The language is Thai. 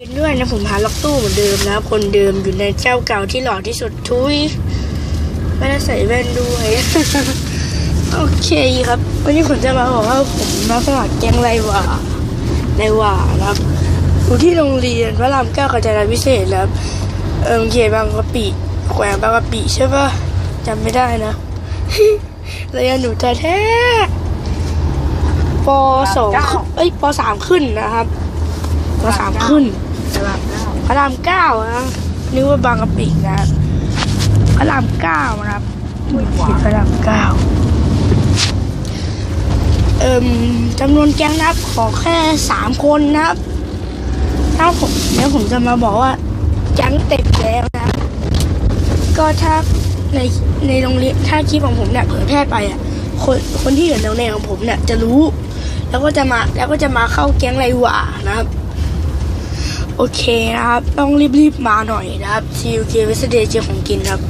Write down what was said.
เป็นด้วยนะผมหาล็อกตู้เหมือนเดิมนะคนเดิมอยู่ในเจ้าเก่าที่หล่อที่สุดทุยไม่ได้ใส่แว่นด้วย โอเคครับ วันนี้ผมจะมาบอกว่าผมมาสมัครแก๊งไรหว่าไรหว่านะครับอยู่ที่โรงเรียนพระรามเก้ากาญจนาพิเศษนะครับเออเขตบางกะปิแขวงบางกะปิใช่ปะจำไม่ได้นะระยะหนูแท้ปสองเอ้ยปสามขึ้นนะครับ ปสามขึ้นพระรามเก้านะนึกว่าบางกะปินะพระรามเก้านะครับเขตพระรามเก้าเอ่มจำนวนแก๊งนะครับขอแค่สามคนนะครับถ้าผมแล้วผมจะมาบอกว่าแก๊งเต็มแล้วนะก็ถ้าในในโรงเรียนถ้าคลิปของผมเนี่ยเผยแพร่ไปอะคนคนที่อยู่ในโรงเรียนของผมเนี่ยจะรู้ แล้วก็จะมาแล้วก็จะมาเข้าแก๊งไรหว่านะครับ โอเคนะครับ ต้องรีบๆมาหน่อยนะครับ TUK เวสเดย์เจของกินครับ